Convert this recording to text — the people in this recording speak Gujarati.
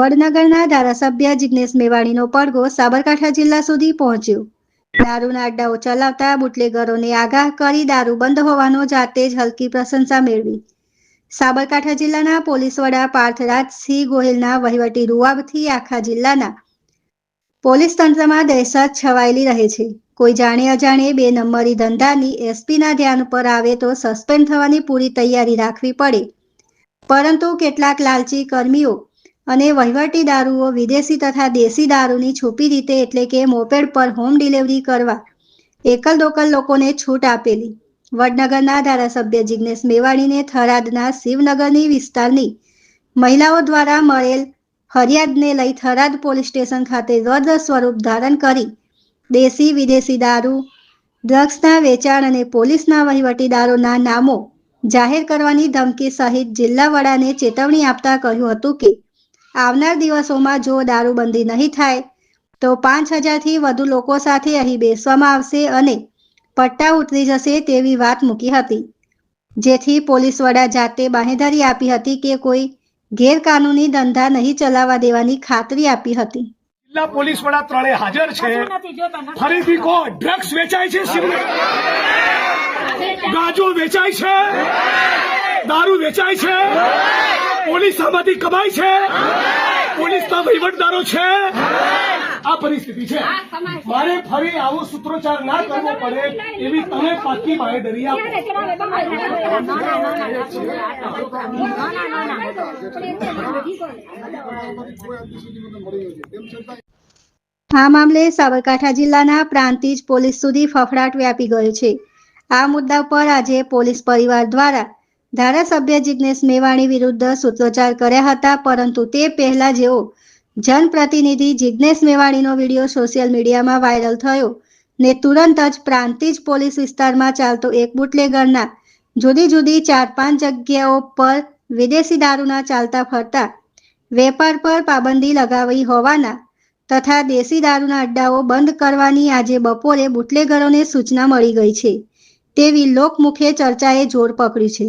વડનગરના ધારાસભ્ય જિગ્નેશ મેવાણીનો પડઘો સાબરકાંઠા જિલ્લા સુધી પહોંચ્યો. દારૂના અડ્ડાઓ ચલાવતા બુટલેગરોને આગાહ કરી દારૂ બંધ હોવાનો જાતે જ હલકી પ્રશંસા મેળવી. સાબરકાંઠા જિલ્લાના પોલીસ વડા પાર્થરાજસિંહ ગોહિલના વહીવટી રૂઆબથી આખા જિલ્લાના પોલીસ તંત્રમાં દહેશત છવાયેલી રહે છે. કોઈ જાણે અજાણે બે નંબરી ધંધાની એસપીના ધ્યાન પર આવે તો સસ્પેન્ડ થવાની પૂરી તૈયારી રાખવી પડે. પરંતુ કેટલાક લાલચી કર્મીઓ અને વહીવટી દારૂઓ વિદેશી તથા દેશી દારૂની છુપી રીતે એટલે કે મોપેડ પર હોમ ડિલિવરી કરવા એકલ દોકલ લોકોને છૂટ આપેલી. વડનગરના ધારાસભ્ય જિગ્નેશ મેવાણીને થરાદના શિવનગરની વિસ્તારની મહિલાઓ દ્વારા મળેલ ફરિયાદને લઈ થરાદ પોલીસ સ્ટેશન ખાતે રદ સ્વરૂપ ધારણ કરી દેશી વિદેશી દારૂ, ડ્રગ્સના વેચાણ અને પોલીસના વહીવટીદારોના નામો જાહેર કરવાની ધમકી સહિત જિલ્લા વડાને ચેતવણી આપતા કહ્યું હતું કે આવનાર દિવસોમાં જો દારૂબંધી નહીં થાય તો પાંચ હજારથી વધુ લોકો સાથે અહીં બેસવામાં આવશે અને પટ્ટા ઉતરી જશે તેવી વાત મૂકી હતી. જેથી પોલીસ વડા જાતે બાહેધરી આપી હતી કે કોઈ ગેરકાનૂની ધંધા નહીં ચલાવવા દેવાની ખાતરી આપી હતી. જિલ્લા પોલીસ વડા ત્રણે હાજર છે. ફરીથી કો ડ્રગ્સ વેચાય છે ગાંજો વેચાય છે. દારૂ વેચાય છે. પોલીસ આમાંથી કમાય છે પોલીસના વહીવટદારો છે આ પરિસ્થિતિ છે મારે ફરી આવો સૂત્રોચ્ચાર ના કરવો પડે એવી તમે પાકી બાંહેધરી આપો આ મામલે સાબરકાંઠા જિલ્લાના પ્રાંતિજ પોલીસ સુધી ફફડાટ વ્યાપી ગયો છે આ મુદ્દા પર આજે પોલીસ પરિવાર દ્વારા ધારાસભ્ય જિગ્નેશ મેવાણી વિરુદ્ધ સૂત્રોચ્ચાર કર્યા હતા, પરંતુ તે પહેલા જેઓ જનપ્રતિનિધિ જિગ્નેશ મેવાણીનો વીડિયો સોશિયલ મીડિયામાં વાયરલ થયો ને તુરંત જ પ્રાંતિજ પોલીસ વિસ્તારમાં ચાલતો એક બુટલેગરના જુદી જુદી ચાર પાંચ જગ્યાઓ પર વિદેશી દારૂના ચાલતા ફરતા વેપાર પર પાબંદી લગાવી હોવાના તથા દેશી દારૂના અડ્ડાઓ બંધ કરવાની આજે બપોરે બુટલેગરોને સૂચના મળી ગઈ છે. તેવી લોકમુખે ચર્ચાએ જોર પકડ્યું છે.